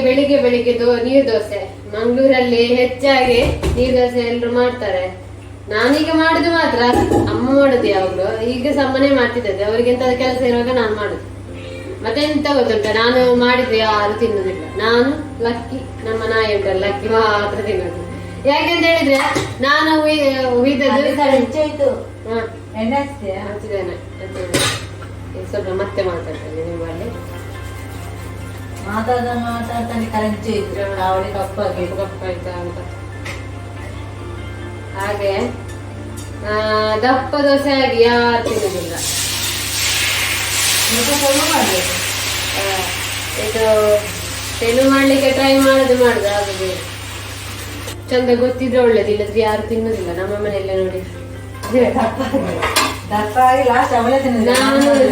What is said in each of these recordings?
ಬೆಳಿಗ್ಗೆ ಬೆಳಿಗ್ಗೆ ಬೆಳಿಗ್ಗೆ ದೋ ನೀರ್ ದೋಸೆ. ಮಂಗಳೂರಲ್ಲಿ ಹೆಚ್ಚಾಗಿ ನೀರ್ ದೋಸೆ ಎಲ್ರು ಮಾಡ್ತಾರೆ. ನಾನೀಗ ಮಾಡುದು ಮಾತ್ರ. ಅಮ್ಮ ಮಾಡುದು ಯಾವಾಗ್ಲು. ಈಗ ಸಮ್ಮನೆ ಮಾಡ್ತಿದ್ದೆ ಅವ್ರಿಗೆ ಎಂತ ಕೆಲಸ ಇರುವಾಗ ನಾನು ಮಾಡುದು. ಮತ್ತೆ ಎಂತ ಗೊತ್ತುಂಟ? ನಾನು ಮಾಡಿದ್ರೆ ಯಾರು ತಿನ್ನುದಿಲ್ಲ. ನಾನು ಲಕ್ಕಿ. ನಮ್ಮ ನಾಯಿ ಉಂಟಲ್ಲ ಲಕ್ಕಿ ಮಾತ್ರ ತಿನ್ನೋದು. ಯಾಕೆಂತ ಹೇಳಿದ್ರೆ ನಾನು. ಸ್ವಲ್ಪ ಮತ್ತೆ ಮಾತಾಡ್ತೇನೆ ನಿಮ್ಮಲ್ಲಿ. ಮಾತಾಡ ಮಾತಾಡ್ತಾನೆ ಕರೆಂಟ್ ಇದ್ರು ಅವಳಿ ಕಪ್ಪಾಗಿ ಗೊತ್ತಾಯ್ತಾ ಅಂತ. ಹಾಗೆ ಆ, ದಪ್ಪ ದೋಸೆ ಆಗಿ ಯಾರು ತಿನ್ನುದಿಲ್ಲ. ಮಾಡಬೇಕು. ಇದು ತೆಳು ಮಾಡ್ಲಿಕ್ಕೆ ಟ್ರೈ ಮಾಡುದು ಮಾಡುದು ಆಗುದು ಚಂದ ಗೊತ್ತಿದ್ರೆ ಒಳ್ಳೇದು ಇಲ್ಲದ್ರೆ ಯಾರು ತಿನ್ನುದಿಲ್ಲ. ನಮ್ಮ ಮನೆಯಲ್ಲೇ ನೋಡಿ. ದಪ್ಪ ಆಗಿ ಲಾಸ್ಟ್ ಅವಳೇ ನಾನು ತಿನ್ನೋದು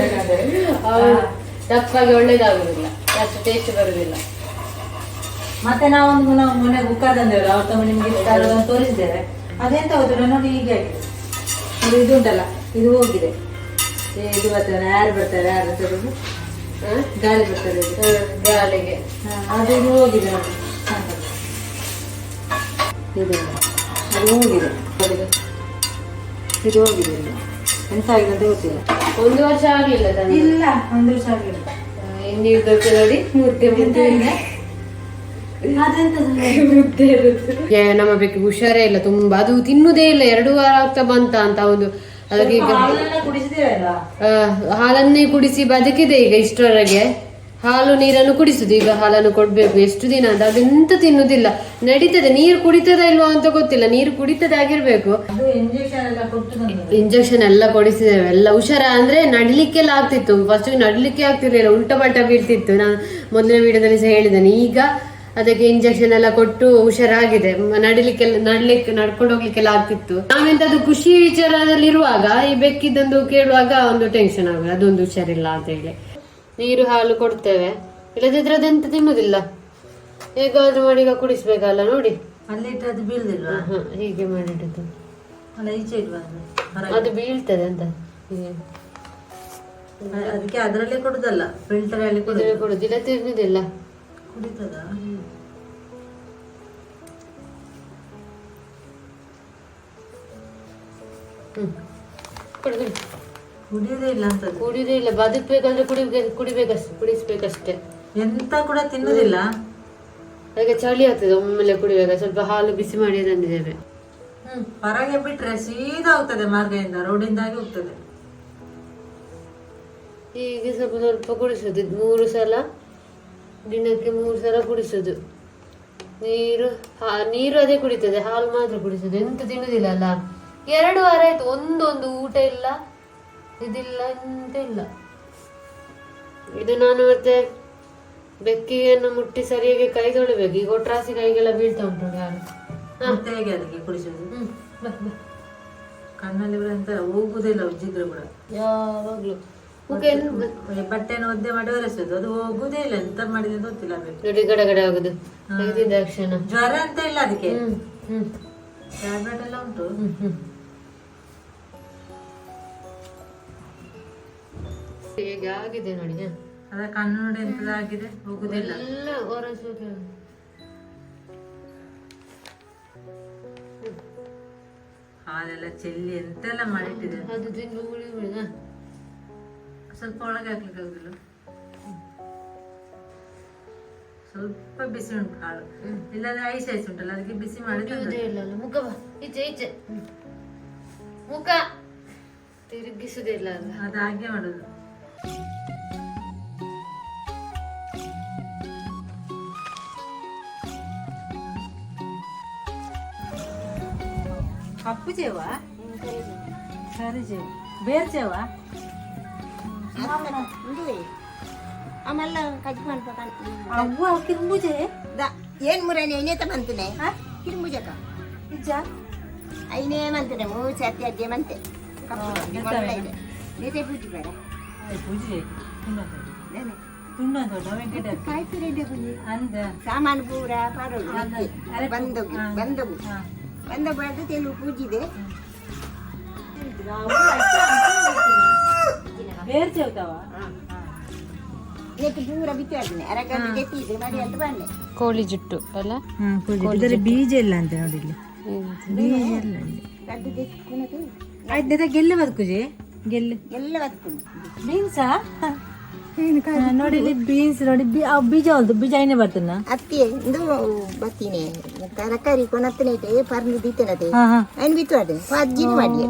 ನಾನು ದಪ್ಪಾಗಿ ಒಳ್ಳೇದಾಗುದಿಲ್ಲ. ಅಷ್ಟು ಟೇಸ್ಟ್ ಬರುದಿಲ್ಲ. ಮತ್ತೆ ನಾವೊಂದು ನಾವು ಮೊನ್ನೆ ಬುಕ್ಕ ತಂದೇವಲ್ಲ ಅವತ್ತು ನಿಮ್ಗೆ ಇಷ್ಟ ಆಗೋದನ್ನ ತೋರಿಸಿದ್ದೇವೆ ಅದೆಂತ ಹೋದ್ರೆ ನೋಡಿ ಹೀಗೆ ಆಗಿದೆ ಇದು ಇದು ಉಂಟಲ್ಲ ಇದು ಹೋಗಿದೆ. ಇದು ಬರ್ತಾರೆ ಯಾರು ಬರ್ತಾರೆ ಯಾರು ತರೋದು? ಗಾಳಿ ಬರ್ತದೆ. ಗಾಳಿಗೆ. ಅದು ಇದು ಹೋಗಿದೆ ನೋಡಿ. ಇದು ಅದು ಹೋಗಿದೆ. ಇದು ಹೋಗಿದೆ. ಎಂತ ಆಗಿದೆ ಅಂತ ಗೊತ್ತಿಲ್ಲ. ಒಂದು ವರ್ಷ ಆಗಿಲ್ಲ ಇಲ್ಲ ಒಂದು ವರ್ಷ ಆಗಿಲ್ಲ. ನೀರು ದೊಡ್ಡ ನೋಡಿ. ಮುದ್ದೆ ಮುದ್ದೆ ಮುದ್ದೆ ಇರುತ್ತೆ. ಏ, ನಮ್ಮ ಬೇಕು ಹುಷಾರೇ ಇಲ್ಲ ತುಂಬಾ. ಅದು ತಿನ್ನುದೇ ಇಲ್ಲ. ಎರಡು ವಾರ ಆಗ್ತಾ ಬಂತ ಅಂತ ಒಂದು ಅದಕ್ಕೆ ಹಾಲನ್ನೇ ಕುಡಿಸಿ ಬದುಕಿದೆ ಈಗ ಇಷ್ಟರವರೆಗೆ ಹಾಲು ನೀರನ್ನು ಕುಡಿಸುದು. ಈಗ ಹಾಲನ್ನು ಕೊಡ್ಬೇಕು. ಎಷ್ಟು ದಿನ ಅಂತ ಅದೆಂತ ತಿನ್ನುದಿಲ್ಲ. ನಡೀತದೆ. ನೀರು ಕುಡಿತದ ಇಲ್ವಾ ಅಂತ ಗೊತ್ತಿಲ್ಲ. ನೀರು ಕುಡಿತದೆ ಆಗಿರ್ಬೇಕು. ಅದು ಇಂಜೆಕ್ಷನ್ ಎಲ್ಲ ಕೊಡಿಸಿದ್ದೇವೆ. ಎಲ್ಲ ಹುಷಾರ ಅಂದ್ರೆ ನಡಿಲಿಕ್ಕೆಲ್ಲ ಆಗ್ತಿತ್ತು. ಫಸ್ಟ್ ನಡ್ಲಿಕ್ಕೆ ಆಗ್ತಿರ್ಲಿಲ್ಲ. ಉಲ್ಟ ಪಲ್ಟ ಬೀಳ್ತಿತ್ತು. ನಾನು ಮೊದಲನೇ ವಿಡಿಯೋದಲ್ಲಿ ಸಹ ಹೇಳಿದ್ದೇನೆ. ಈಗ ಅದಕ್ಕೆ ಇಂಜೆಕ್ಷನ್ ಎಲ್ಲ ಕೊಟ್ಟು ಹುಷಾರಾಗಿದೆ. ನಡಿಲಿಕ್ಕೆಲ್ಲ ನಡ್ಲಿಕ್ಕೆ ನಡ್ಕೊಂಡು ಹೋಗ್ಲಿಕ್ಕೆಲ್ಲ ಆಗ್ತಿತ್ತು. ನಾವೆಂತದ್ದು ಖುಷಿ ವಿಚಾರದಲ್ಲಿರುವಾಗ ಈ ಬೆಕ್ಕಿದ್ದೊಂದು ಕೇಳುವಾಗ ಒಂದು ಟೆನ್ಷನ್ ಆಗುದು. ಅದೊಂದು ಹುಷಾರಿಲ್ಲ ಅಂತ ಹೇಳಿ. ನೀರು ಹಾಲು ಕೊಡ್ತೇವೆ. ಇಲ್ಲದಿದ್ರೆ ಅದೆಂತ ತಿನ್ನುದಿಲ್ಲ. ಹೇಗಾದ್ರೂ ಮಾಡಿ ಈಗ ಕುಡಿಸ್ಬೇಕಲ್ಲ ನೋಡಿ. ಅಲ್ಲಿ ಇಟ್ಟದ್ದು ಬೀಳ್ದಿಲ್ವಾ? ಹ, ಹೀಗೆ ಮಾಡಿಟ್ಟದ್ದು ಅಲ್ಲ ಈಚೆ ಇಲ್ವಾ ಅದು? ಬೀಳ್ತದೆ ಅಂತ. ಹೀಗೆ. ಅದಕ್ಕೆ ಅದರಲ್ಲೇ ಕೊಡುದಲ್ಲ? ಫಿಲ್ಟರ್ ಅಲ್ಲಿ ಕುಡಿದ್ರೆ ಕೊಡುದಿಲ್ಲ ತಿನ್ನುದಿಲ್ಲ. ಕುಡಿತದ? ಹ್ಮ್. ಕೊಡು ಕೊಡು. ಕುಡಿಯೋದೇ ಇಲ್ಲ ಅಂತ ಕುಡಿಯುದೇ ಇಲ್ಲ. ಬದುಕಬೇಕಂದ್ರೆ ಕುಡಿಬೇಕು ಕುಡಿಬೇಕಷ್ಟೆ ಕುಡಿಸ್ಬೇಕಷ್ಟೇ. ಎಂತ ಕೂಡ ತಿನ್ನುದಿಲ್ಲ. ಹಾಗೆ ಚಳಿ ಆಗ್ತದೆ ಒಮ್ಮೆಲೆ ಕುಡಿಬೇಕು ಸ್ವಲ್ಪ ಹಾಲು ಬಿಸಿ ಮಾಡಿ ತಂದಿದ್ದೇವೆ. ಹ್ಮ್ ಹೊರಗೆ ಬಿಟ್ರೆ ಸೀದಾ ಹೋಗ್ತದೆ ಮಾರ್ಗದಿಂದ ರೋಡಿಂದಾಗಿ ಹೋಗ್ತದೆ. ಹೀಗೆ ಸ್ವಲ್ಪ ಸ್ವಲ್ಪ ಕುಡಿಸೋದು. ಮೂರು ಸಲ ದಿನಕ್ಕೆ ಮೂರು ಸಲ ಕುಡಿಸುದು. ನೀರು ಹಾ- ನೀರು ಅದೇ ಕುಡಿತದೆ. ಹಾಲು ಮಾತ್ರ ಕುಡಿಸುದು. ಎಂತ ತಿನ್ನುದಿಲ್ಲ ಅಲ್ಲ. ಎರಡು ವಾರ ಆಯ್ತು. ಒಂದೊಂದು ಊಟ ಇಲ್ಲ. ಇದಿಲ್ಲ ಇಲ್ಲ ಇದು ನಾನು ಮತ್ತೆ ಬೆಕ್ಕಿಯನ್ನು ಮುಟ್ಟಿ ಸರಿಯಾಗಿ ಕೈ ತೊಳಿಬೇಕು ಈಗ ಒಟ್ರಾಸಿ ಕೈಗೆಲ್ಲ ಬೀಳ್ತಾ ಉಂಟು ಯಾರು ಹಾಲು ಮತ್ತೆ ಹೇಗೆ ಅದಕ್ಕೆ ಕುಡಿಸೋದು. ಕಣ್ಣಲ್ಲಿ ಅಂತ ಹೋಗುದಿಲ್ಲ ಉಜ್ಜಿದ್ರು ಕೂಡ. ಯಾವಾಗ್ಲೂ. ಬಟ್ಟೆನ ಒದ್ದೆ ಮಾಡಿ ಒರೆಸೋದು. ಅದು ಹೋಗುದೇ ಇಲ್ಲ. ಎಂತ ಮಾಡಿದೆ ಗೊತ್ತಿಲ್ಲ ನೋಡಿ ಗಡ ಗಡ ಆಗುದು ಜ್ವರ ಅಂತ ಇಲ್ಲ ಅದಕ್ಕೆ. ಟ್ಯಾಬ್ಲೆಟ್ ಎಲ್ಲ ಉಂಟು. ಹೇಗೆ ಆಗಿದೆ ನೋಡಿ ಹ. ಅದ ಕಣ್ಣು ನೋಡಿ ಎಂತದಾಗಿದೆ ಹೋಗುದಿಲ್ಲ ಎಲ್ಲ ಒರೆಸೋಕೆ ಹಾಲೆಲ್ಲ ಚೆಲ್ಲಿ ಎಂತೆಲ್ಲ ಮಾಡಿಟ್ಟಿದೆ ಅದು ತಿಂದು ಉಳಿ ಉಳಿ ಹ. ಸ್ವಲ್ಪ ಒಳಗೆ ಹಾಕ್ಲಿಕ್ಕೆ ಆಗುದಿಲ್ಲ ಸ್ವಲ್ಪ ಬಿಸಿ ಉಂಟು ಹಾಲು ಇಲ್ಲಾಂದ್ರೆ ಐಸ್ ಐಸ್ ಉಂಟಲ್ಲ ಅದಕ್ಕೆ ಬಿಸಿ ಮಾಡಿ ಕುಡಿಯುವುದೇ ಇಲ್ಲ ಅಲ್ಲ ಮುಖ ಬಾ ಈಚೆ ಈಚೆ ಹ್ಮ್. ಮುಖ ತಿರುಗಿಸುದೇ ಇಲ್ಲ ಅಲ್ಲ ಅದು ಹಾಗೆ ಮಾಡುದು ಕಪ್ಪು ಜೇವ ಸರಿ ಜೇವ ಬೇರ್ ಜೇವ ಆಮೇಲೆ ಕಜ್ಜಿ ಮಾಡ್ಬೇಕಂತ ಅವ್ವ ಕಿರುಂಬುಜೆ ಏನ್ ಮುರೇನೆ ಇನ್ನೇತ ಮಂತನೆ ಕಿರುಂಬುಜಕ ನಿಜ ಐನೇ ಮಂತನೆ ಮೂರು ಸತಿ ಅಜ್ಜೆ ಮಂತೆ ಎಂತ ಇದೆ ನೀತೆ ಪೂಜೆ ಬೇಡ ಪೂಜೆ ನೇನೆ. ತುಂಡು ವೆಂಕಟ ಕಾಯ್ತು ರೆಡ್ಡಿ ಪೂಜೆ ಅಂದ ಸಾಮಾನು ಪೂರ ಪಾರೋಡು ಅದೇ. ಅರೆ ಬಂದವು ಹಾ. ಬಂದವು ಹಾ. ಬಂದ ಬೆಳೆದು ತೆಲು ಪೂಜಿದೆ. ಕೋಳಿ ಜುಟ್ಟು ಅಲ್ಲ? ಇದರ ಬೀಜ ಇಲ್ಲ ಅಂತ ನೋಡಿ ಇಲ್ಲಿ ಬೀಜ ಇಲ್ಲ ಆಯ್ತು ಗೆಲ್ಲ ಗೆಲ್ಲೆ ಬದುಕುಜಿ ಗೆಲ್ಲ. ಎಲ್ಲ ಬದುಕೊಂಡು ಬೀನ್ಸಾ? ನೋಡಿ ಇಲ್ಲಿ ಬೀನ್ಸ್ ನೋಡಿ ಬೀಜ ಒಂದು ಬೀಜ ಏನೇ ಬರ್ತನ ಅತ್ತಿ ಇದು ಬತ್ತೀನಿ ತರಕಾರಿ ಕೊನತ್ತನೈತೆ ಪರ್ನು ದಿತ್ತನತೆ ಅದೇ. ಹಾ ಬಿತ್ತು ಅದೇ. ಅಜ್ಜಿನ ಮಾಡಿ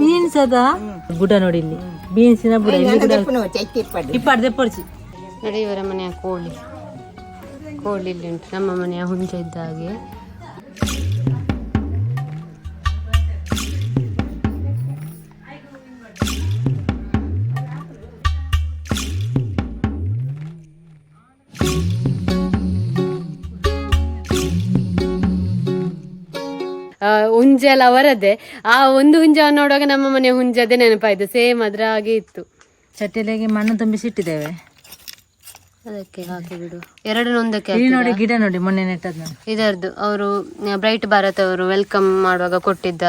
ಬೀನ್ಸ್ ಅದ? ಗುಡ ನೋಡಿ ಇಲ್ಲಿ. ಬೀನ್ಸಿನ ಬುಡ ಇಪ್ಪಾಡ್ದೆ ದೆಪ್ಪಡ್ಸಿ ನೋಡಿ ಇವರ ಮನೆಯ ಕೋಳಿ. ಕೋಳಿ ಇಲ್ಲಿ ಉಂಟು. ನಮ್ಮ ಮನೆಯ ಹುಂಚ ಇದ್ದ ಹಾಗೆ. ಹುಂಜೆ ಎಲ್ಲ ಅವರದ್ದೇ. ಆ ಒಂದು ಹುಂಜವನ್ನು ನೋಡುವಾಗ ನಮ್ಮ ಮನೆ ಹುಂಜದೇ ನೆನಪಾಯ್ತು. ಸೇಮ್ ಅದ್ರ ಹಾಗೆ ಇತ್ತು. ಚಟ್ಟಿಲೆಗೆ ಮಣ್ಣು ತುಂಬಿಸಿ ಇಟ್ಟಿದ್ದೇವೆ ಅದಕ್ಕೆ ಹಾಕಿ ಬಿಡು. ಎರಡನ್ನೂ ಒಂದಕ್ಕೆ ಇಲ್ಲಿ ನೋಡಿ ಗಿಡ ನೋಡಿ ಮೊನ್ನೆ ನೆಟ್ಟದ್ದು ಇದರದ್ದು ಅವರು ಬ್ರೈಟ್ ಭಾರತ್ ಅವರು ವೆಲ್ಕಮ್ ಮಾಡುವಾಗ ಕೊಟ್ಟಿದ್ದ.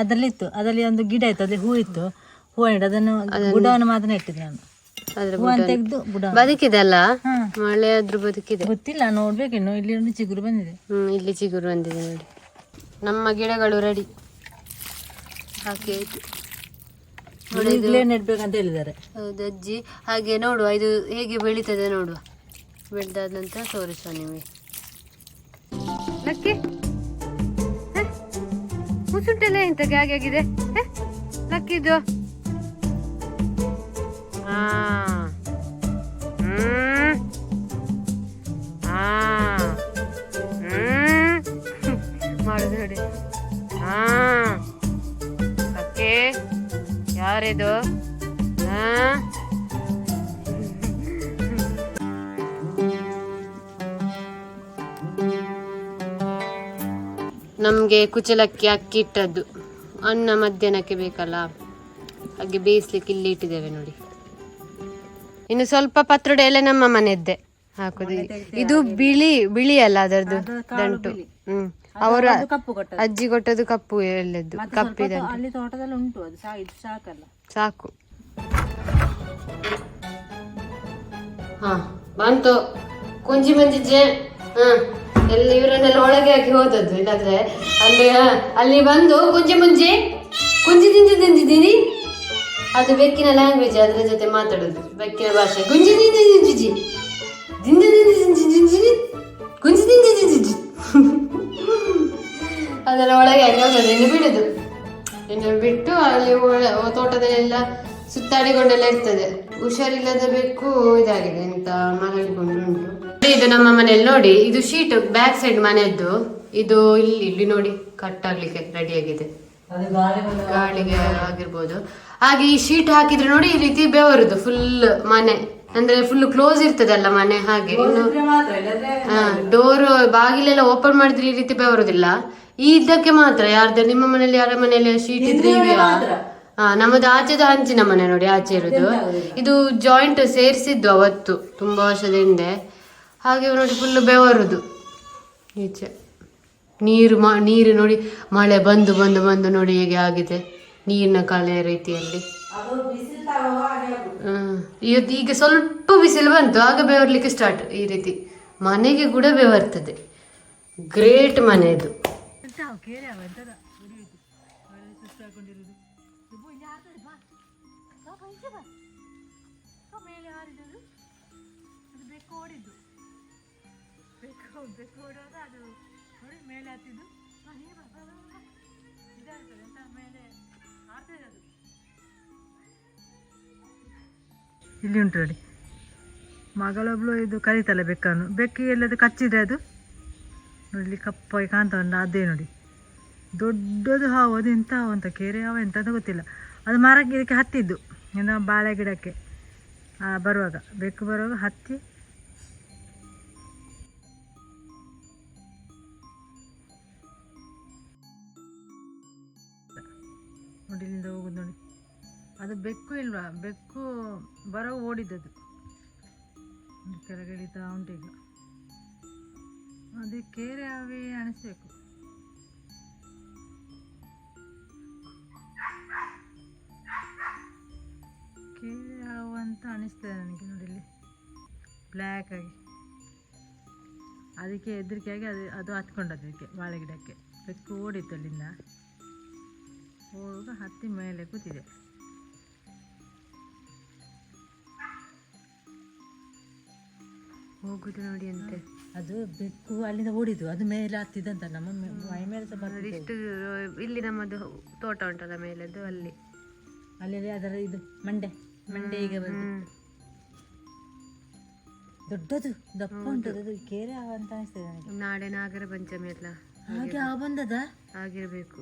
ಅದರಲ್ಲಿ ಇತ್ತು ಅದರಲ್ಲಿ ಒಂದು ಗಿಡ ಇತ್ತು ಅದೇ ಹೂ ಇತ್ತು. ಹೂ ಇಟ್ಟು ಅದನ್ನು ಗುಡವನ್ನು ಮಾತ್ರ ನೆಟ್ಟಿದ್ದು ನಾನು. ತೆಗೆದು ಬುಡ ಬದುಕಿದೆ ಅಲ್ಲ ಮಳೆ ಆದ್ರೂ ಬದುಕಿದೆ. ಗೊತ್ತಿಲ್ಲ ನೋಡ್ಬೇಕಿನ್ನು ಇಲ್ಲಿ ಒಂದು ಚಿಗುರು ಬಂದಿದೆ. ಹ್ಮ್ ಇಲ್ಲಿ ಚಿಗುರು ಬಂದಿದೆ ನೋಡಿ. ನಮ್ಮ ಗಿಡಗಳು ರೆಡಿ. ಹಾಕಿ ಆಯ್ತು ಈಗಲೇ ನೆಡ್ಬೇಕಂತ ಹೇಳಿದ್ದಾರೆ. ಹೌದು ಅಜ್ಜಿ. ಹಾಗೆ ನೋಡುವ ಇದು ಹೇಗೆ ಬೆಳೀತದೆ ನೋಡುವ. ಬೆಳೆದಾದ ನಂತರ ತೋರಿಸುವ ನಿಮಗೆ. ಲಕ್ಕಿ? ಮುಸುಂಟೆಲ್ಲ ಎಂತ ಹಾಗೆ ಆಗಿದೆ? ಲಕ್ಕಿದು ನಮಗೆ ಕುಚಲಕ್ಕಿ ಅಕ್ಕಿ ಇಟ್ಟದ್ದು ಅನ್ನ ಮಧ್ಯಾಹ್ನಕ್ಕೆ ಬೇಕಲ್ಲ? ಹಾಗೆ ಬೇಯಿಸ್ಲಿಕ್ಕೆ ಇಲ್ಲಿ ಇಟ್ಟಿದ್ದೇವೆ ನೋಡಿ. ಇನ್ನು ಸ್ವಲ್ಪ ಪತ್ರೊಡೆ ಎಲೆ ನಮ್ಮ ಮನೆದ್ದೆ ಹಾಕುದು ಇದು ಬಿಳಿ ಬಿಳಿ ಅಲ್ಲ ಅದರದ್ದು ದಂಟು. ಹ್ಮ್. ಅವರ ಅಜ್ಜಿ ಕೊಟ್ಟದ್ದು ಕಪ್ಪು ಎಲ್ಲದ್ದು ಕಪ್ಪಿದೆ ಸಾಕು. ಹಾ ಬಂತು. ಕುಂಜಿ ಹಾ ಎಲ್ಲ ಇವರನ್ನೆಲ್ಲ ಒಳಗೆ ಹಾಕಿ ಹೋದದ್ದು? ಇಲ್ಲಾದ್ರೆ ಅಲ್ಲಿ ಅಲ್ಲಿ ಬಂದು ಕುಂಜೆ ಮುಂಜೆ ಕುಂಜಿ ತಿಂಜಿ ತಿಂಜಿದ್ದೀನಿ ಅದು ಬೆಕ್ಕಿನ ಲ್ಯಾಂಗ್ವೇಜ್ ಅದ್ರ ಜೊತೆ ಮಾತಾಡೋದು, ಬೆಕ್ಕಿನ ಭಾಷೆ. ಗುಂಜಿ ತಿಂಜಿ ತಿಂಜಿಜಿ ದಿಂಜಿ ತಿಂಜಿ ತಿಂಜಿ ಗುಂಜಿ ತಿಂಜಿ ಅದೆಲ್ಲ ಒಳಗೆ ಹಾಕಿ ಹೋಗೋದು ಇನ್ನು ಬಿಡುದು. ಇನ್ನು ಬಿಟ್ಟು ಅಲ್ಲಿ ತೋಟದಲ್ಲೆಲ್ಲ ಸುತ್ತಾಡಿಕೊಂಡೆಲ್ಲ ಇರ್ತದೆ. ಹುಷಾರಿಲ್ಲದ ಬೆಕ್ಕು ಇದಾಗಿದೆ, ಎಂತ ಮಾತಾಡಿಕೊಂಡು ಉಂಟು. ಇದು ನಮ್ಮ ಮನೆಯಲ್ಲಿ ನೋಡಿ ಇದು ಶೀಟ್ ಬ್ಯಾಕ್ ಸೈಡ್ ಮನೆಯದ್ದು. ಇದು ಇಲ್ಲಿ ಇಲ್ಲಿ ನೋಡಿ ಕಟ್ ಆಗ್ಲಿಕ್ಕೆ ರೆಡಿ ಆಗಿದೆ. ಗಾಳಿಗೆ ಆಗಿರ್ಬೋದು. ಹಾಗೆ ಈ ಶೀಟ್ ಹಾಕಿದ್ರೆ ನೋಡಿ ಈ ರೀತಿ ಬೆವರುದು ಫುಲ್ ಮನೆ. ಅಂದ್ರೆ ಫುಲ್ ಕ್ಲೋಸ್ ಇರ್ತದಲ್ಲ ಮನೆ ಹಾಗೆ. ಇನ್ನು ಡೋರ್ ಬಾಗಿಲೆಲ್ಲ ಓಪನ್ ಮಾಡಿದ್ರೆ ಈ ರೀತಿ ಬೆವರುದಿಲ್ಲ ಈ ಇದಕ್ಕೆ ಮಾತ್ರ ಯಾರ್ದು ನಿಮ್ಮ ಮನೆಯಲ್ಲಿ ಯಾರ ಮನೆಯಲ್ಲಿ ಶೀಟ್ ಇದ್ರೆ ಈಗ ಹಾ ನಮ್ಮದು ಆಚೆದ ಹಂಚಿನ ಮನೆ ನೋಡಿ ಆಚೆ ಇರುದು. ಇದು ಜಾಯಿಂಟ್ ಸೇರಿಸಿದ್ದು ಅವತ್ತು ತುಂಬಾ ವರ್ಷದ ಹಿಂದೆ. ಹಾಗೆ ನೋಡಿ ಫುಲ್ ಬೆವರುದು ಈಚೆ ನೀರು ಮಾ ನೀರು ನೋಡಿ ಮಳೆ ಬಂದು ಬಂದು ಬಂದು ನೋಡಿ ಹೇಗೆ ಆಗಿದೆ ನೀರಿನ ಕಳೆಯ ರೀತಿಯಲ್ಲಿ. ಇವತ್ತು ಈಗ ಸ್ವಲ್ಪ ಬಿಸಿಲು ಬಂತು ಆಗ ಬೆವರ್ಲಿಕ್ಕೆ ಸ್ಟಾರ್ಟ್ ಈ ರೀತಿ ಮನೆಗೆ ಕೂಡ ಬೆವರ್ತದೆ ಗ್ರೇಟ್ ಮನೆ ಇದು ಮೇಲೆ ಓಡುವಾಗ ಅದು ನೋಡಿ ಮೇಲೆ ಹತ್ತಿದ್ದು. ಇದಾಗ್ತದೆ ಎಂತ ಮೇಲೆ ಅದು. ಇಲ್ಲಿ ಉಂಟು ನೋಡಿ. ಮಗಳೊಬ್ಳು ಇದು ಕರೀತಲ್ಲ ಬೆಕ್ಕನ್ನು. ಬೆಕ್ಕಿಗೆ ಎಲ್ಲದು ಕಚ್ಚಿದ್ರೆ ಅದು. ನೋಡಿ ಕಪ್ಪಾಗಿ ಕಾಣ್ತಾ ಉಂಟು, ಅದೇ ನೋಡಿ. ದೊಡ್ಡದು ಹಾವು, ಅದು ಎಂತ ಹಾವು ಅಂತ, ಕೆರೆ ಹಾವು ಎಂತ ಅಂತ ಗೊತ್ತಿಲ್ಲ. ಅದು ಮರಕ್ಕೆ ಇದಕ್ಕೆ ಹತ್ತಿದ್ದು ಇನ್ನು ಬಾಳೆ ಗಿಡಕ್ಕೆ. ಬರುವಾಗ, ಬೆಕ್ಕು ಬರುವಾಗ ಹತ್ತಿ ಅದು ಬೆಕ್ಕು ಇಲ್ವಾ? ಬೆಕ್ಕು ಬರೋ ಓಡಿದ್ದದು. ಕೆಳಗಿಳಿತಾ ಕೆಳಗೆ ಅದು ಕೇರೆ ಹಾವಿ ಅಣಿಸ್ಬೇಕು. ಕೇರೆ ಹಾವು ಅಂತ ಅನಿಸ್ತದೆ ನನಗೆ ನೋಡಿ ಇಲ್ಲಿ. ಬ್ಲ್ಯಾಕ್ ಆಗಿ. ಅದಕ್ಕೆ ಹೆದರಿಕೆಯಾಗಿ ಅದು ಅದು ಹತ್ಕೊಂಡದ್ದು ಅದಕ್ಕೆ ಬಾಳೆ ಗಿಡಕ್ಕೆ ಬೆಕ್ಕು ಓಡಿತ್ತು ಅಲ್ಲಿಂದ. ಹೋಗುವಾಗ ಹತ್ತಿ ಮೇಲೆ ಕೂತಿದೆ. ಹೋಗುದು ನೋಡಿ ಅಂತೆ. ಅದು ಬೆಕ್ಕು ಅಲ್ಲಿಂದ ಓಡಿದ್ವು ಅದು ಮೇಲೆ ಹತ್ತಿದಂತ ನಮ್ಮ ಮೆ- ಮೇಲೆ ಸಹ ಇಷ್ಟು ಇಲ್ಲಿ ನಮ್ಮದು ತೋಟ ಉಂಟಲ್ಲ ಮೇಲೆದು ಅಲ್ಲಿ. ಅಲ್ಲಿ ಅದರ ಇದು ಮಂಡೆ ಮಂಡೆ ಈಗ ಬಂದು ಹ್ಮ್. ದೊಡ್ಡದು ದಪ್ಪ ಉಂಟು ಅದು ಕೇರೆ ಹಾವು ಅಂತ ಅನಿಸ್ತದೆ ನನಗೆ. ನಾಳೆ ನಾಗರ ಪಂಚಮಿ ಅಲ್ಲ. ಹಾಗೆ ಹಾವು ಬಂದದ? ಆಗಿರ್ಬೇಕು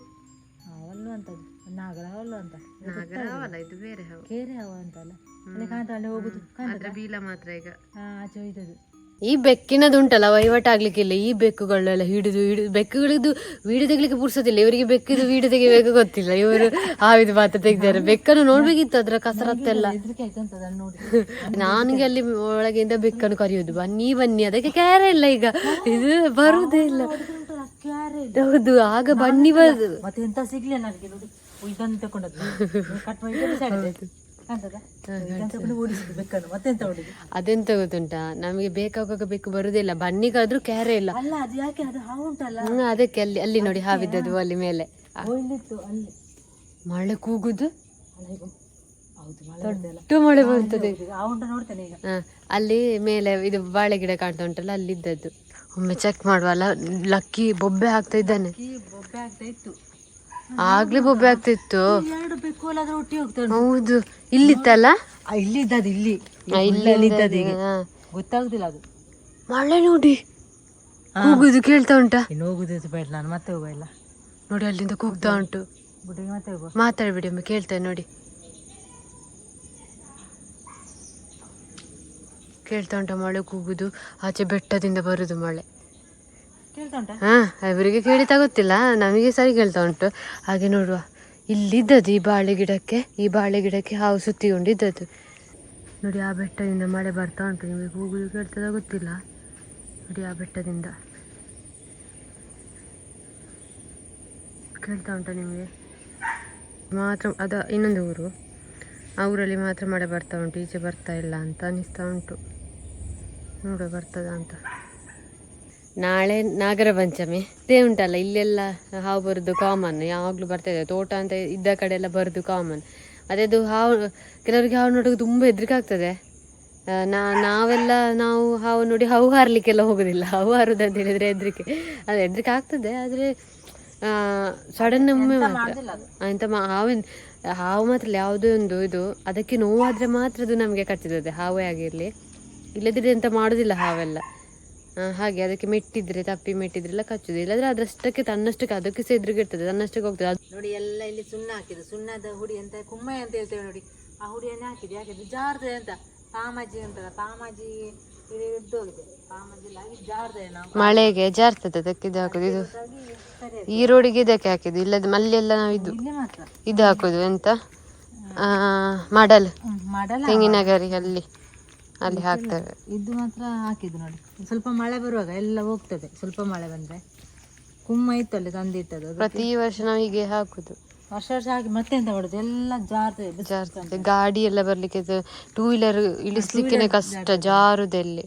ಹಾವಲ್ಲು ಅಂತದ್ದು ನಾಗರ ಹಾವಲ್ಲು ಅಂತ. ನಾಗರ ಹಾವಲ್ಲ ಇದು ಬೇರೆ ಹಾವು. ಕೇರೆ ಹಾವು ಅಂತಲ್ಲ. ಅಲ್ಲಿ ಕಾಣ್ತಾ ಅಲ್ಲಿ ಹೋಗುದು. ಅದ್ರ ಬೀಲ ಮಾತ್ರ ಈಗ. ಹಾ ಆಚೆ ಹೋಯ್ತದು. ಈ ಬೆಕ್ಕಿನದು ಉಂಟಲ್ಲ ಇಲ್ಲ ಈ ಬೆಕ್ಕುಗಳೆಲ್ಲ ಹಿಡಿದು ಹಿಡಿದು ಬೆಕ್ಕುಗಳಿದ್ದು ವೀಡಿಯೋ ತೆಗಿಲಿಕ್ಕೆ ಪುರ್ಸೋದಿಲ್ಲ ಇವರಿಗೆ ಬೆಕ್ಕಿದು ವೀಡಿಯೋ ತೆಗಿಬೇಕು ಗೊತ್ತಿಲ್ಲ. ಇವರು ಹಾವಿದು ಮಾತ್ರ ತೆಗ್ದಾರೆ ಬೆಕ್ಕನ್ನು ನೋಡ್ಬೇಕಿತ್ತು ಅದ್ರ ಕಸರತ್ತೆಲ್ಲ. ನನಗೆ ಅಲ್ಲಿ ಒಳಗಿಂದ ಬೆಕ್ಕನ್ನು ಕರೆಯೋದು ಬನ್ನಿ ಬನ್ನಿ. ಅದಕ್ಕೆ ಕ್ಯಾರೆ ಇಲ್ಲ ಈಗ. ಇದು ಬರುವುದೇ ಇಲ್ಲ. ಹೌದು ಆಗ ಬನ್ನಿ ಬರುದು ಮತ್ತೆ ಎಂತ ಸಿಗ್ಲಿಲ್ಲ ನನಗೆ ನೋಡಿ. ಇದನ್ನು ತಗೊಂಡದ್ದು ಕಟ್ ಮಾಡಿ ಅದೆಂತ ಗೊತ್ತುಂಟಾ? ನಮಗೆ ಬೇಕಾಗುವಾಗ ಬೇಕು ಬರುದಿಲ್ಲ ಬನ್ನಿಗಾದ್ರೂ ಕ್ಯಾರೆ ಇಲ್ಲ. ಅಲ್ಲ ಹ್ಮ್, ಅದಕ್ಕೆ ಅಲ್ಲಿ ಅಲ್ಲಿ ನೋಡಿ ಹಾವಿದ್ದದು ಅಲ್ಲಿ ಮೇಲೆ. ಅಲ್ಲಿ. ಮಳೆ ಕೂಗುದು? ಅಲ್ಲ. ದೊಡ್ಡ ಮಳೆ ಬರ್ತದೆ. ಅಲ್ಲಿ ಮೇಲೆ ಇದು ಬಾಳೆ ಗಿಡ ಕಾಣ್ತಾ ಉಂಟಲ್ಲ ಅಲ್ಲಿದ್ದದ್ದು. ಒಮ್ಮೆ ಚೆಕ್ ಮಾಡುವಲ್ಲ ಲಕ್ಕಿ ಬೊಬ್ಬೆ ಹಾಕ್ತಾ ಇದ್ದಾನೆ. ಬೊಬ್ಬೆ ಆಗ್ತಾ ಇತ್ತು. ಆಗ್ಲೇ ಬೊಬ್ಬೆ ಆಗ್ತಿತ್ತು. ಎರಡು ಬೆಕ್ಕು ಅಲ್ಲಾದ್ರೂ ಒಟ್ಟಿಗೆ ಹೋಗ್ತಾ ಹೌದು. ಇಲ್ಲಿತ್ತಲ್ಲ? ಇಲ್ಲಿ. ಇದ್ದದ್ದು ಇಲ್ಲಿ ಇಲ್ಲಿ ಇದ್ದದ್ದು ಈಗ ಗೊತ್ತಾಗುದಿಲ್ಲ ಅದು. ಮಳೆ ನೋಡಿ. ಕೂಗುದು ಕೇಳ್ತಾ ಉಂಟಾ? ಇನ್ನು ಹೋಗುದು ಬೇಡ ನಾನು ಮತ್ತೆ ಹೋಗುವ ನೋಡಿ ಅಲ್ಲಿಂದ ಕೂಗ್ತಾ ಉಂಟು. ಬುಟ್ಟಿಗೆ ಮತ್ತೆ ಹೋಗುವ. ಮಾತಾಡ್ಬಿಡಿ ಒಮ್ಮೆ ಕೇಳ್ತೇನೆ ನೋಡಿ. ಕೇಳ್ತಾ ಉಂಟ ಮಳೆ ಕೂಗುದು. ಆಚೆ ಬೆಟ್ಟದಿಂದ ಬರುದು ಮಳೆ. ಹಾ, ಅವರಿಗೆ ಕೇಳಿತಾ ಗೊತ್ತಿಲ್ಲ. ನಮಗೆ ಸರಿ ಕೇಳ್ತಾ ಉಂಟು. ಹಾಗೆ ನೋಡುವ. ಇಲ್ಲಿದ್ದದ್ದು ಈ ಬಾಳೆ ಗಿಡಕ್ಕೆ, ಈ ಬಾಳೆ ಗಿಡಕ್ಕೆ ಹಾವು ಸುತ್ತಿಕೊಂಡಿದ್ದದ್ದು. ನೋಡಿ, ಆ ಬೆಟ್ಟದಿಂದ ಮಳೆ ಬರ್ತಾ ಉಂಟು. ನಿಮಗೆ ಕೂಗುದು ಕೇಳ್ತದ ಗೊತ್ತಿಲ್ಲ. ನೋಡಿ, ಆ ಬೆಟ್ಟದಿಂದ. ಕೇಳ್ತಾ ಉಂಟ ನಿಮಗೆ? ಮಾತ್ರ, ಅದ ಇನ್ನೊಂದು ಊರು. ಆ ಊರಲ್ಲಿ ಮಾತ್ರ ಮಳೆ ಬರ್ತಾ ಉಂಟು. ಈಚೆ ಬರ್ತಾ ಇಲ್ಲ ಅಂತ ಅನಿಸ್ತಾ ಉಂಟು. ನೋಡುವ, ಬರ್ತದ ಅಂತ. ನಾಳೆ ನಾಗರ ಪಂಚಮಿ. ಇದೇ ಉಂಟಲ್ಲ ಇಲ್ಲೆಲ್ಲ ಹಾವು ಬರೋದು ಕಾಮನ್ ಯಾವಾಗ್ಲೂ ಬರ್ತಾ ಇದೆ. ತೋಟ ಅಂತ ಇದ್ದ ಕಡೆ ಎಲ್ಲ ಬರೋದು ಕಾಮನ್ ಅದೇ ಅದು ಹಾವು ಕೆಲವರಿಗೆ ಹಾವು ನೋಡೋಕೆ ತುಂಬ ಹೆದರಿಕೆ ಆಗ್ತದೆ ನಾ ನಾವೆಲ್ಲ ನಾವು ಹಾವು ನೋಡಿ ಹಾವು ಹಾರ್ಲಿಕ್ಕೆಲ್ಲ ಹೋಗೋದಿಲ್ಲ. ಹಾವು ಹಾರುದು ಅಂತ ಹೇಳಿದ್ರೆ ಹೆದರಿಕೆ. ಅದು ಹೆದರಿಕೆ ಆಗ್ತದೆ ಆದರೆ ಸಡನ್ ಒಮ್ಮೆ ಎಂತ ಮಾ ಹಾವಿನ ಹಾವು ಮಾತ್ರ ಯಾವುದೇ ಒಂದು ಇದು ಅದಕ್ಕೆ ನೋವಾದರೆ ಮಾತ್ರ ಅದು ನಮಗೆ ಕಟ್ಟಿದ್ದದೆ ಹಾವೇ ಆಗಿರಲಿ. ಇಲ್ಲದಿದ್ರೆ ಎಂತ ಮಾಡೋದಿಲ್ಲ ಹಾವೆಲ್ಲ. ಹಾಗೆ ಅದಕ್ಕೆ ಮೆಟ್ಟಿದ್ರೆ ತಪ್ಪಿ ಮೆಟ್ಟಿದ್ರೆಲ್ಲ ಕಚ್ಚುದು. ಇಲ್ಲದ್ರೆ ಅದರಷ್ಟಕ್ಕೆ ತನ್ನಷ್ಟಕ್ಕೆ ಅದಕ್ಕೆ ಸಹ ಇರ್ತದೆ ತನ್ನಷ್ಟಕ್ಕೆ ಹೋಗ್ತದೆ. ನೋಡಿ ಎಲ್ಲ ಇಲ್ಲಿ ಸುಣ್ಣ ಹಾಕಿದ್ರು ಸುಣ್ಣದ ಹುಡಿ ಅಂತ ಕುಮ್ಮೆ ಅಂತ ಹೇಳ್ತೇವೆ ನೋಡಿ. ಆ ಹುಡಿಯನ್ನೇ ಹಾಕಿದ್ದು. ಯಾಕೆ? ಜಾರ್ತದೆ ಅಂತ. ಪಾಮಾಜಿ ಅಂತಲ್ಲ. ಪಾಮಾಜಿ ಎಲ್ಲ ಮಳೆಗೆ ಜಾರ್ತದೆ ಅದಕ್ಕೆ ಇದು ಹಾಕುದು. ಇದು ಈ ರೋಡಿಗೆ ಇದಕ್ಕೆ ಹಾಕಿದ್ದು. ಇಲ್ಲದ ಮಲ್ಲೆಲ್ಲ ನಾವು ಇದು ಇದು ಹಾಕುದು. ಎಂತ? ಆ, ಮಡಲ್. ಮಾಡಲ್. ಮಾಡಲ್ಲ ತೆಂಗಿನ ಗರಿ ಅಲ್ಲಿ ಅಲ್ಲಿ ಹಾಕ್ತೇವೆ ಇದು ಮಾತ್ರ ಹಾಕಿದ್ದು ನೋಡಿ. ಸ್ವಲ್ಪ ಮಳೆ ಬರುವಾಗ ಎಲ್ಲ ಹೋಗ್ತದೆ ಸ್ವಲ್ಪ ಮಳೆ ಬಂದ್ರೆ. ಕುಮ್ಮ ಇತ್ತು ಅಲ್ಲಿ ಅದು ಪ್ರತಿ ವರ್ಷ ನಾವು ಹೀಗೆ ಹಾಕುದು. ವರ್ಷ ವರ್ಷ ಹಾಕಿ ಮತ್ತೆ ಎಂತ ಮಾಡುದು? ಎಲ್ಲ ಜಾರ್ತದೆ ಜಾರ್ತದೆ. ಗಾಡಿ ಎಲ್ಲ ಬರ್ಲಿಕ್ಕೆ ಟೂ ವೀಲರ್ ಇಳಿಸ್ಲಿಕ್ಕೆ ಕಷ್ಟ ಜಾರುದೆಲ್ಲಿ.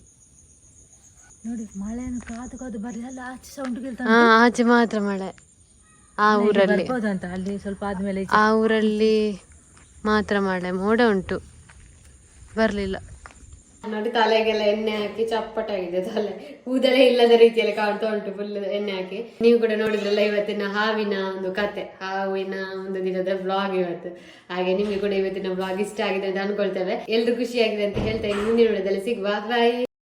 ನೋಡಿ ಮಳೆಯನ್ನು ಕಾದು ಕಾದು ಬರಲಿ ಆಚೆ ಸೌಂಡ್ ಕೇಳ್ತಾ ಹಾ ಆಚೆ ಮಾತ್ರ ಮಳೆ. ಆ ಊರಲ್ಲಿ. ಅಂತ ಅಲ್ಲಿ ಸ್ವಲ್ಪ ಆದ್ಮೇಲೆ ಆ ಊರಲ್ಲಿ ಮಾತ್ರ ಮಳೆ ಮೋಡ ಉಂಟು. ಬರ್ಲಿಲ್ಲ. ನೋಡಿ ತಲೆಗೆಲ್ಲ ಎಣ್ಣೆ ಹಾಕಿ ಚಪ್ಪಟಾಗಿದೆ ತಲೆ. ಕೂದಲೇ ಇಲ್ಲದ ರೀತಿಯಲ್ಲಿ ಕಾಣ್ತಾ ಉಂಟು ಫುಲ್ ಎಣ್ಣೆ ಹಾಕಿ. ನೀವು ಕೂಡ ನೋಡಿದ್ರಲ್ಲ ಇವತ್ತಿನ ಹಾವಿನ ಒಂದು ಕತೆ. ಹಾವಿನ ಒಂದು ದಿನದ ಬ್ಲಾಗ್ ಇವತ್ತು. ಹಾಗೆ ನಿಮಗೆ ಕೂಡ ಇವತ್ತಿನ ಬ್ಲಾಗ್ ಇಷ್ಟ ಆಗಿದೆ ಅಂತ ಅನ್ಕೊಳ್ತೇವೆ. ಎಲ್ರು ಖುಷಿಯಾಗಿದೆ ಅಂತ ಹೇಳ್ತಾ ಇದ್ದೀನಿ. ಮುಂದಿನ ಸಿಗುವ. ಬಾಯ್